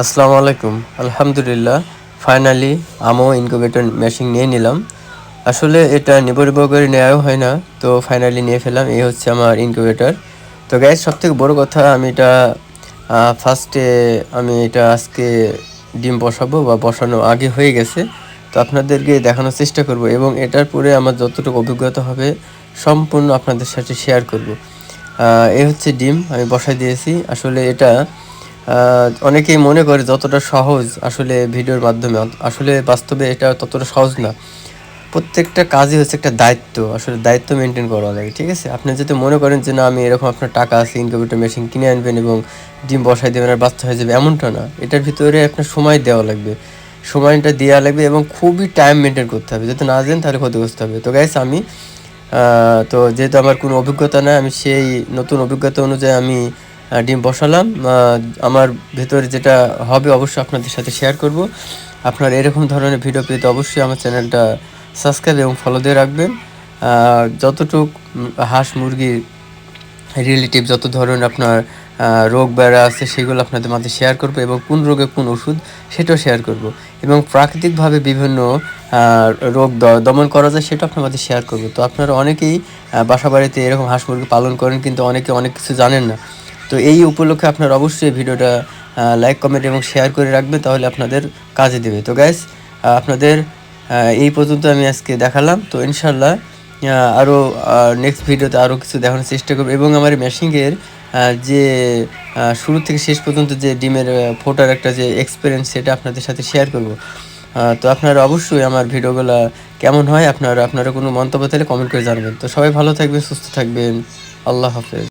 আসসালামু আলাইকুম। আলহামদুলিল্লাহ ফাইনালি আমও ইনকিউবেটর মেশিন নিয়ে নিলাম। আসলে এটা নিব করে নেওয়াও হয় না, তো ফাইনালি নিয়ে ফেলাম এই হচ্ছে আমার ইনকিউবেটর তো গ্যাস সব থেকে বড়ো কথা, আমি এটা ফার্স্টে আমি এটা আজকে ডিম বসাবো বা বসানো আগে হয়ে গেছে। তো আপনাদেরকে দেখানোর চেষ্টা করব এবং এটার পরে আমার যতটুকু অভিজ্ঞতা হবে, সম্পূর্ণ আপনাদের সাথে শেয়ার করব। এই হচ্ছে ডিম, আমি বসাই দিয়েছি। আসলে এটা অনেকেই মনে করে যতটা সহজ আসলে ভিডিওর মাধ্যমে আসলে বাস্তবে এটা ততটা সহজ না। প্রত্যেকটা কাজই হচ্ছে একটা দায়িত্ব, আসলে দায়িত্ব মেনটেন করা লাগে, ঠিক আছে? আপনি যদি মনে করেন যে না, আমি এরকম আপনার টাকা আছে ইনকিউবেটর মেশিন কিনে আনবেন এবং ডিম বসাই দেবেন আর বাচ্চা হয়ে যাবে, এমনটা না। এটার ভিতরে আপনার সময় দেওয়া লাগবে। সময়টা দেওয়া লাগবে এবং খুবই টাইম মেনটেন করতে হবে। যদি না জানেন তাহলে ক্ষতিগ্রস্ত হবে। তো গাইস আমি তো যেহেতু আমার কোনো অভিজ্ঞতা নাই, আমি সেই নতুন অভিজ্ঞতা অনুযায়ী আমি ডিম বসালাম। আমার ভেতরে যেটা হবে অবশ্যই আপনাদের সাথে শেয়ার করব। আপনার এরকম ধরনের ভিডিও পেতে অবশ্যই আমার চ্যানেলটা সাবস্ক্রাইব এবং ফলো দিয়ে রাখবেন। যতটুক হাঁস মুরগির রিলেটিভ যত ধরনের আপনার রোগ বেড়া আছে সেগুলো আপনাদের মাঝে শেয়ার করব এবং কোন রোগে কোন ওষুধ সেটাও শেয়ার করব এবং প্রাকৃতিকভাবে বিভিন্ন রোগ দমন করা যায় সেটা আপনার মাঝে শেয়ার করব। তো আপনারা অনেকেই বাসা বাড়িতে এরকম হাঁস, মুরগি পালন করেন কিন্তু অনেকে অনেক কিছু জানেন না। তো এই উপলক্ষে আপনারা অবশ্যই ভিডিওটা লাইক কমেন্ট এবং শেয়ার করে রাখবেন, তাহলে আপনাদের কাজে দেবে। তো গ্যাস আপনাদের এই পর্যন্ত আমি আজকে দেখালাম। তো ইনশাল্লাহ আরও নেক্সট ভিডিওতে আরও কিছু দেখানোর চেষ্টা করব। এবং আমার মেশিংয়ের যে শুরু থেকে শেষ পর্যন্ত যে ডিমের ফোটার একটা যে এক্সপিরিয়েন্স সেটা আপনাদের সাথে শেয়ার করব। তো আপনারা অবশ্যই আমার ভিডিওগুলো কেমন হয়, আপনারা আপনারা কোনো মন্তব্য থাকলে কমেন্ট করে জানাবেন। তো সবাই ভালো থাকবেন, সুস্থ থাকবেন। আল্লাহ হাফেজ।